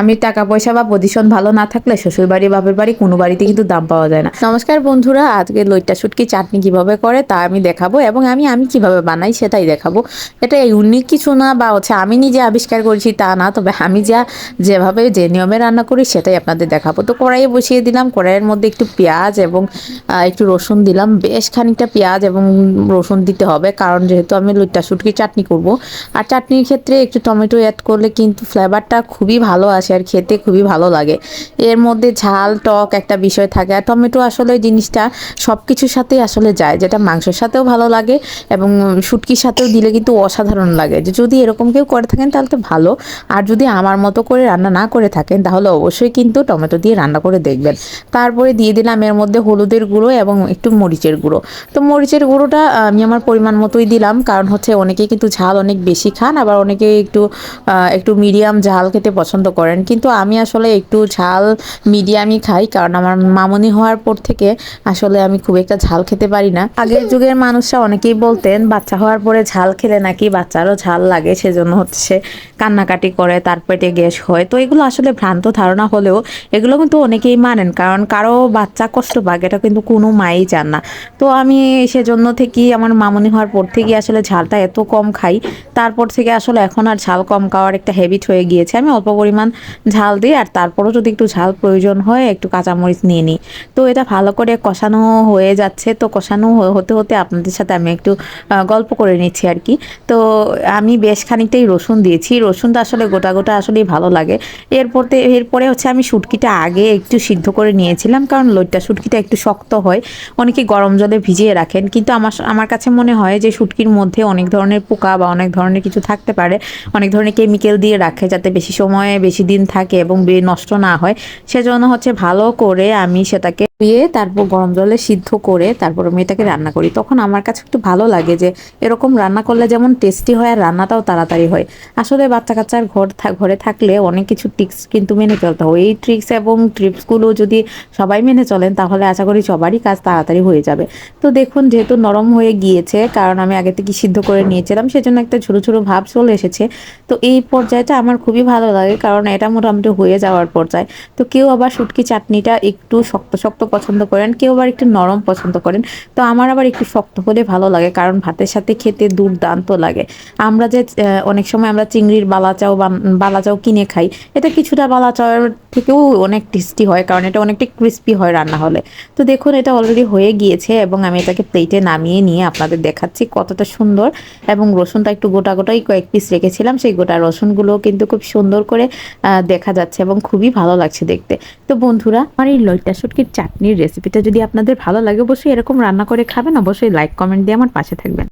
আমি টাকা পয়সা বা পজিশন ভালো না থাকলে শ্বশুর বাড়ি বাপের বাড়ি কোনো বাড়িতে কিন্তু দাম পাওয়া যায় না। নমস্কার বন্ধুরা, আজকে লইটা শুটকি চাটনি কীভাবে করে তা আমি দেখাবো এবং আমি আমি কীভাবে বানাই সেটাই দেখাবো। এটা ইউনিক কিছু না বা হচ্ছে আমি নিজে আবিষ্কার করেছি তা না, তবে আমি যা যেভাবে যে নিয়মে রান্না করি সেটাই আপনাদের দেখাবো। তো কড়াইয়ে বসিয়ে দিলাম, কড়াইয়ের মধ্যে একটু পেঁয়াজ এবং একটু রসুন দিলাম। বেশ খানিকটা পেঁয়াজ এবং রসুন দিতে হবে, কারণ যেহেতু আমি লইটা শুটকি চাটনি করব। আর চাটনির ক্ষেত্রে একটু টমেটো অ্যাড করলে কিন্তু ফ্লেভারটা খুবই ভালো আসে আর খেতে খুবই ভালো লাগে। এর মধ্যে ঝাল, টক একটা বিষয় থাকে। আর টমেটো আসলে জিনিসটা সব কিছুর সাথেই আসলে যায়, যেটা মাংসের সাথেও ভালো লাগে এবং শুটকির সাথেও দিলে কিন্তু অসাধারণ লাগে। যে যদি এরকম কেউ করে থাকেন তাহলে তো ভালো। আর যদি আমার মতো করে রান্না না করে থাকেন তাহলে অবশ্যই কিন্তু টমেটো দিয়ে রান্না করে দেখবেন। তারপরে দিয়ে দিলাম এর মধ্যে হলুদের গুঁড়ো এবং একটু মরিচের গুঁড়ো। তো মরিচের গুঁড়োটা আমি আমার পরিমাণ মতোই দিলাম। কারণ হচ্ছে অনেকে কিন্তু ঝাল অনেক বেশি খান, আবার অনেকে একটু একটু মিডিয়াম ঝাল খেতে পছন্দ করেন। কিন্তু আমি আসলে একটু ঝাল মিডিয়ামই খাই, কারণ আমার মামনি হওয়ার পর থেকে আসলে আমি খুব একটা ঝাল খেতে পারি না। আগের যুগের মানুষরা অনেকেই বলতেন, বাচ্চা হওয়ার পরে ঝাল খেলে নাকি বাচ্চারও ঝাল লাগে, সেজন্য হচ্ছে কান্নাকাটি করে, তার পেটে গ্যাস হয়। তো এগুলো আসলে ভ্রান্ত ধারণা হলেও এগুলো কিন্তু অনেকেই মানেন, কারণ কারও বাচ্চা কষ্ট পাক, এটা কিন্তু কোনো মাই চান না। তো আমি সেজন্য থেকেই আমার মামনি হওয়ার পর থেকে আসলে ঝালটা এত কম খাই। তারপর থেকে আসলে এখন আর ঝাল কম খাওয়ার একটা হ্যাবিট হয়ে গিয়েছে। আমি অল্প পরিমাণ ঝাল দিই আর তারপরও যদি একটু ঝাল প্রয়োজন হয়, একটু কাঁচামরিচ নিয়ে নিই। তো এটা ভালো করে কষানো হয়ে যাচ্ছে। তো কষানো হতে হতে আপনাদের সাথে আমি একটু গল্প করে নিচ্ছি আর কি। তো আমি বেশ খানিকটাই রসুন দিয়েছি। রসুনটা আসলে গোটা গোটা আসলেই ভালো লাগে। এরপর এরপরে হচ্ছে আমি শুটকিটা আগে একটু সিদ্ধ করে নিয়েছিলাম, কারণ লইটা শুটকিটা একটু শক্ত হয়। অনেকে গরম জলে ভিজিয়ে রাখেন। কিন্তু আমার আমার কাছে মনে হয় যে শুটকির মধ্যে অনেক ধরনের পোকা বা অনেক ধরনের কিছু থাকতে পারে। অনেক ধরনের কেমিক্যাল দিয়ে রাখে, যাতে বেশি সময় বেশি দিন থাকে এবং নষ্ট না হয় সেজন্য হচ্ছে ভালো করে আমি সেটাকে ধুয়ে তারপর গরম জলে সিদ্ধ করে তারপর আমি এটাকে রান্না করি। তখন আমার কাছে একটু ভালো লাগে যে এরকম রান্না করলে যেমন টেস্টি হয় আর রান্নাটাও তাড়াতাড়ি হয়। আসলে বাচ্চা কাচ্চার ঘর ঘরে থাকলে অনেক কিছু ট্রিক্স কিন্তু মেনে চলতে হয়। এই ট্রিক্স এবং ট্রিপসগুলো যদি সবাই মেনে চলেন তাহলে আশা করি সবারই কাজ তাড়াতাড়ি হয়ে যাবে। তো দেখুন যেহেতু নরম হয়ে গিয়েছে, কারণ আমি আগে থেকে সিদ্ধ করে নিয়েছিলাম, সেজন্য একটা ছোটো ছোটো ভাব চলে এসেছে। তো এই পর্যায়টা আমার খুবই ভালো লাগে, কারণ এটা মোটামুটি হয়ে যাওয়ার পর্যায়ে। তো কেউ আবার শুটকি, চাটনিটা একটু শক্ত শক্ত পছন্দ করেন, কেউ আবার একটু নরম পছন্দ করেন, তো আমার আবার একটু শক্ত হলে ভালো লাগে, কারণ ভাতের সাথে খেতে দুর্দান্ত লাগে। আমরা যে অনেক সময় আমরা চিংড়ির বালাচাও বালাচাও কিনে খাই, এটা কিছুটা বালাচাওয়ের থেকেও অনেক টেস্টি হয়, কারণ এটা অনেকটা ক্রিস্পি হয় রান্না হলে। তো দেখুন, এটা অলরেডি হয়ে গিয়েছে এবং আমি এটাকে প্লেটে নামিয়ে নিয়ে আপনাদের দেখাচ্ছি কতটা সুন্দর এবং রসুনটা একটু গোটা গোটাই কয়েক পিস রেখেছিলাম, সেই গোটা রসুনগুলো কিন্তু খুব সুন্দর করে দেখা যাচ্ছে এবং খুবই ভালো লাগছে দেখতে। তো বন্ধুরা, আমার এই লইটা শুটকির চাটনির রেসিপিটা যদি আপনাদের ভালো লাগে, অবশ্যই এরকম রান্না করে খাবেন। অবশ্যই লাইক কমেন্ট দিয়ে আমার পাশে থাকবেন।